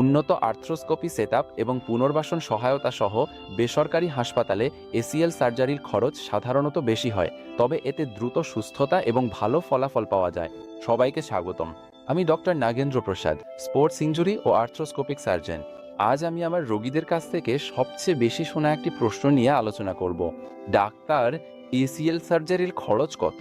উন্নত arthroscopy setup এবং পুনর্বাসন সহায়তা সহ বেসরকারি হাসপাতালে এসিএল সার্জারির খরচ সাধারণত বেশি হয়, তবে এতে দ্রুত সুস্থতা এবং ভালো ফলাফল পাওয়া যায়। সবাইকে স্বাগতম। আমি doctor Nagendra Prasad, sports injury ও আর্থ্রোস্কোপিক সার্জন। আজ আমি আমার রোগীদের কাছ থেকে সবচেয়ে বেশি শোনা একটি প্রশ্ন নিয়ে আলোচনা করব। ডাক্তার, এসিএল সার্জারির খরচ কত?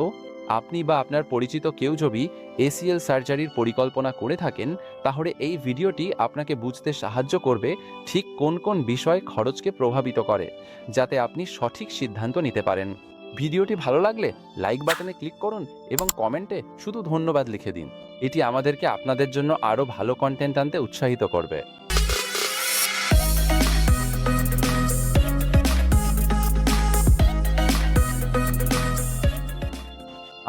আপনি বা আপনার পরিচিত কেউ যদি এসিএল সার্জারির পরিকল্পনা করে থাকেন, তাহলে এই ভিডিওটি আপনাকে বুঝতে সাহায্য করবে ঠিক কোন কোন বিষয় খরচকে প্রভাবিত করে, যাতে আপনি সঠিক সিদ্ধান্ত নিতে পারেন। ভিডিওটি ভালো লাগলে লাইক বাটনে ক্লিক করুন এবং কমেন্টে শুধু ধন্যবাদ লিখে দিন। এটি আমাদেরকে আপনাদের জন্য আরও ভালো কন্টেন্ট আনতে উৎসাহিত করবে।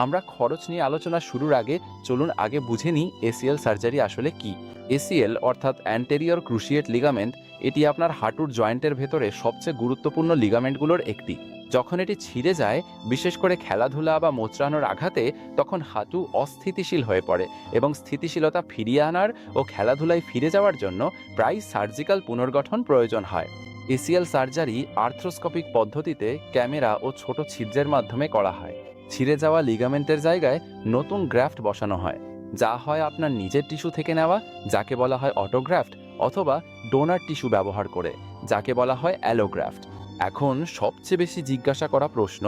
আমরা খরচ নিয়ে আলোচনা শুরুর আগে চলুন আগে বুঝে নিই এসিএল সার্জারি আসলে কি। এসিএল অর্থাৎ অ্যান্টেরিয়র ক্রুশিয়েট লিগামেন্ট এটি আপনার হাঁটুর জয়েন্টের ভেতরে সবচেয়ে গুরুত্বপূর্ণ লিগামেন্টগুলোর একটি। যখন এটি ছিঁড়ে যায়, বিশেষ করে খেলাধুলা বা মোচড়ানোর আঘাতে, তখন হাঁটু অস্থিতিশীল হয়ে পড়ে এবং স্থিতিশীলতা ফিরিয়ে আনার ও খেলাধুলায় ফিরে যাওয়ার জন্য প্রায় সার্জিক্যাল পুনর্গঠন প্রয়োজন হয়। এসিএল সার্জারি আর্থ্রোস্কোপিক পদ্ধতিতে ক্যামেরা ও ছোট ছিদ্রের মাধ্যমে করা হয়। ছিঁড়ে যাওয়া লিগামেন্টের জায়গায় নতুন গ্রাফট বসানো হয়, যা হয় আপনার নিজের টিস্যু থেকে নেওয়া, যাকে বলা হয় অটোগ্রাফট, অথবা ডোনার টিস্যু ব্যবহার করে, যাকে বলা হয় অ্যালোগ্রাফট। এখন সবচেয়ে বেশি জিজ্ঞাসা করা প্রশ্ন,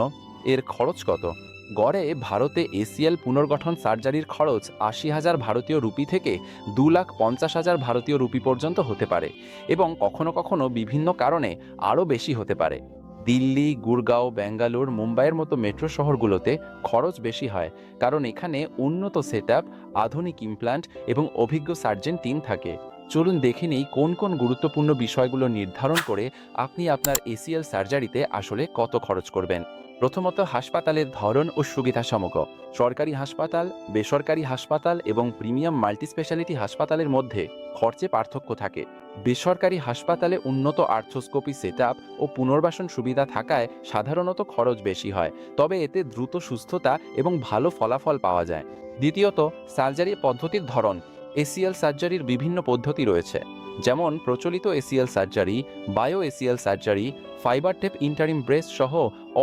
এর খরচ কত? গড়ে ভারতে এসিএল পুনর্গঠন সার্জারির খরচ আশি হাজার ভারতীয় রুপি থেকে দু লাখ পঞ্চাশ হাজার ভারতীয় রুপি পর্যন্ত হতে পারে, এবং কখনো কখনো বিভিন্ন কারণে আরও বেশি হতে পারে। দিল্লি, গুরগাঁও, ব্যাঙ্গালোর, মুম্বাইয়ের মতো মেট্রো শহরগুলোতে খরচ বেশি হয়, কারণ এখানে উন্নত সেট আধুনিক ইমপ্লান্ট এবং অভিজ্ঞ সার্জন টিম থাকে। চলুন দেখে নিই কোন কোন গুরুত্বপূর্ণ বিষয়গুলো নির্ধারণ করে আপনি আপনার এসিএল সার্জারিতে আসলে কত খরচ করবেন। প্রথমত হাসপাতালের ধরন ও সুবিধা সমগ্র। সরকারি হাসপাতাল, বেসরকারি হাসপাতাল এবং প্রিমিয়াম মাল্টি স্পেশালিটি হাসপাতালের মধ্যে খরচে পার্থক্য থাকে। বেসরকারি হাসপাতালে উন্নত আর্থোস্কোপি সেট ও পুনর্বাসন সুবিধা থাকায় সাধারণত খরচ বেশি হয়, তবে এতে দ্রুত সুস্থতা এবং ভালো ফলাফল পাওয়া যায়। দ্বিতীয়ত, সার্জারি পদ্ধতির ধরন। এসিএল সার্জারির বিভিন্ন পদ্ধতি রয়েছে, যেমন প্রচলিত ACL surgery, bio ACL surgery, fibre tape interim brace সহ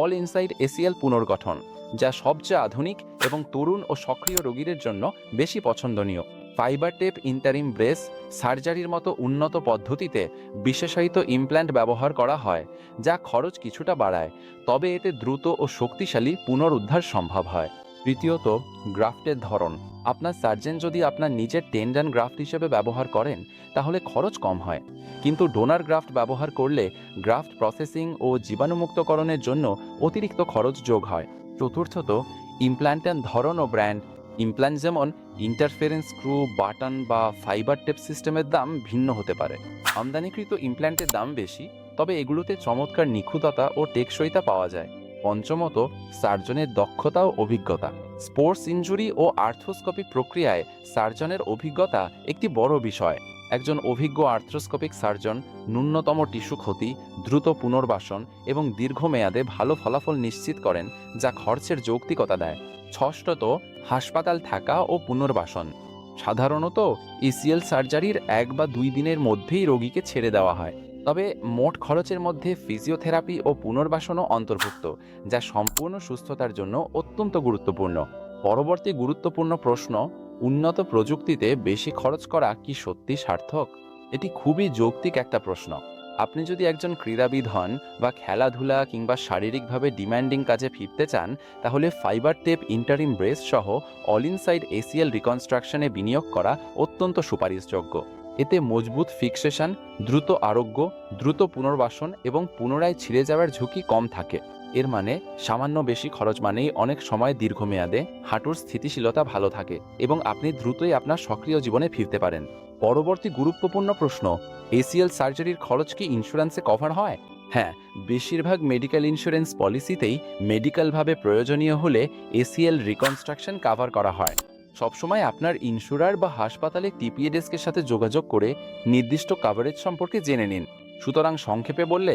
অল ইনসাইড এসিএল পুনর্গঠন, যা সবচেয়ে আধুনিক এবং তরুণ ও সক্রিয় রোগীদের জন্য বেশি পছন্দনীয়। ফাইবার টেপ ইন্টারিম ব্রেস সার্জারির মতো উন্নত পদ্ধতিতে বিশেষায়িত ইমপ্ল্যান্ট ব্যবহার করা হয়, যা খরচ কিছুটা বাড়ায়, তবে এতে দ্রুত ও শক্তিশালী পুনরুদ্ধার সম্ভব হয়। তৃতীয়ত, গ্রাফটের ধরন। আপনার সার্জন যদি আপনার নিজের টেন্ডান গ্রাফট হিসেবে ব্যবহার করেন, তাহলে খরচ কম হয়। কিন্তু ডোনার গ্রাফট ব্যবহার করলে গ্রাফট প্রসেসিং ও জীবাণুমুক্তকরণের জন্য অতিরিক্ত খরচ যোগ হয়। চতুর্থত ইমপ্ল্যান্টের ধরন ও ব্র্যান্ড। ইমপ্ল্যান্ট যেমন ইন্টারফেরেন্স স্ক্রু, বাটন বা ফাইবার টেপ সিস্টেমের দাম ভিন্ন হতে পারে। আমদানিকৃত ইমপ্ল্যান্টের দাম বেশি, তবে এগুলোতে চমৎকার নিখুঁততা ও টেকসইতা পাওয়া যায়। পঞ্চমত, সার্জনের দক্ষতা ও অভিজ্ঞতা। স্পোর্টস ইঞ্জুরি ও আর্থোস্কোপিক প্রক্রিয়ায় সার্জনের অভিজ্ঞতা একটি বড় বিষয়। একজন অভিজ্ঞ আর্থ্রোস্কোপিক সার্জন ন্যূনতম টিস্যু ক্ষতি, দ্রুত পুনর্বাসন এবং দীর্ঘমেয়াদে ভালো ফলাফল নিশ্চিত করেন, যা খরচের যৌক্তিকতা দেয়। ষষ্ঠত, হাসপাতাল থাকা ও পুনর্বাসন। সাধারণত, ইসিএল সার্জারির এক বা দুই দিনের মধ্যেই রোগীকে ছেড়ে দেওয়া হয়। তবে মোট খরচের মধ্যে ফিজিওথেরাপি ও পুনর্বাসনও অন্তর্ভুক্ত, যা সম্পূর্ণ সুস্থতার জন্য অত্যন্ত গুরুত্বপূর্ণ। পরবর্তী গুরুত্বপূর্ণ প্রশ্ন, উন্নত প্রযুক্তিতে বেশি খরচ করা কি সত্যি সার্থক? এটি খুবই যৌক্তিক একটা প্রশ্ন। আপনি যদি একজন ক্রীড়াবিদ হন বা খেলাধুলা কিংবা শারীরিকভাবে ডিম্যান্ডিং কাজে ফিরতে চান, তাহলে ফাইবার টেপ ইন্টারিম ব্রেস সহ অল ইনসাইড এসিএল রিকনস্ট্রাকশনে বিনিয়োগ করা অত্যন্ত সুপারিশযোগ্য। এতে মজবুত ফিক্সেশন, দ্রুত আরোগ্য, দ্রুত পুনর্বাসন এবং পুনরায় ছিঁড়ে যাওয়ার ঝুঁকি কম থাকে। এর মানে সামান্য বেশি খরচ মানেই অনেক সময় দীর্ঘমেয়াদে হাঁটুর স্থিতিশীলতা ভালো থাকে এবং আপনি দ্রুতই আপনার সক্রিয় জীবনে ফিরতে পারেন। পরবর্তী গুরুত্বপূর্ণ প্রশ্ন, এসিএল সার্জারির খরচ কি ইন্স্যুরেন্সে কভার হয়? হ্যাঁ বেশিরভাগ মেডিকেল ইন্স্যুরেন্স পলিসিতেই মেডিকেলভাবে প্রয়োজনীয় হলে এসিএল রিকনস্ট্রাকশন কভার করা হয়। সবসময় আপনার ইন্স্যুরার বা হাসপাতালে টিপিএ ডেস্কের সাথে যোগাযোগ করে নির্দিষ্ট কাভারেজ সম্পর্কে জেনে নিন। সুতরাং সংক্ষেপে বললে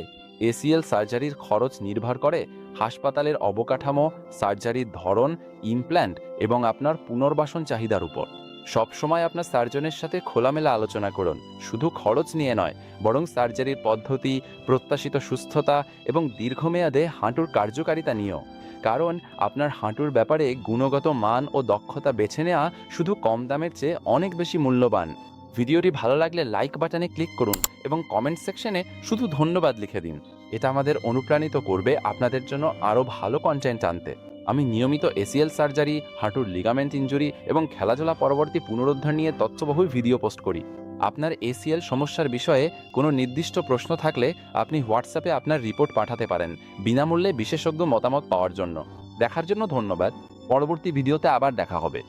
এসিএল সার্জারির খরচ নির্ভর করে হাসপাতালের অবকাঠামো সার্জারির ধরন ইমপ্ল্যান্ট এবং আপনার পুনর্বাসন চাহিদার উপর। সবসময় আপনার সার্জনের সাথে খোলামেলা আলোচনা করুন। শুধু খরচ নিয়ে নয়, বরং সার্জারির পদ্ধতি, প্রত্যাশিত সুস্থতা এবং দীর্ঘমেয়াদে হাঁটুর কার্যকারিতা নিয়েও। কারণ আপনার হাঁটুর ব্যাপারে গুণগত মান ও দক্ষতা বেছে নেওয়া শুধু কম দামের চেয়ে অনেক বেশি মূল্যবান। ভিডিওটি ভালো লাগলে লাইক বাটনে ক্লিক করুন এবং কমেন্ট সেকশনে শুধু ধন্যবাদ লিখে দিন। এটা আমাদের অনুপ্রাণিত করবে আপনাদের জন্য আরও ভালো কন্টেন্ট আনতে। আমি নিয়মিত এসিএল সার্জারি হাঁটুর লিগামেন্ট ইঞ্জুরি এবং খেলাধুলা পরবর্তী পুনরুদ্ধার নিয়ে তথ্যবহুল ভিডিও পোস্ট করি। আপনার এসিএল সমস্যার বিষয়ে কোনো নির্দিষ্ট প্রশ্ন থাকলে আপনি হোয়াটসঅ্যাপে আপনার রিপোর্ট পাঠাতে পারেন, বিনামূল্যে বিশেষজ্ঞ মতামত পাওয়ার জন্য। দেখার জন্য ধন্যবাদ। পরবর্তী ভিডিওতে আবার দেখা হবে।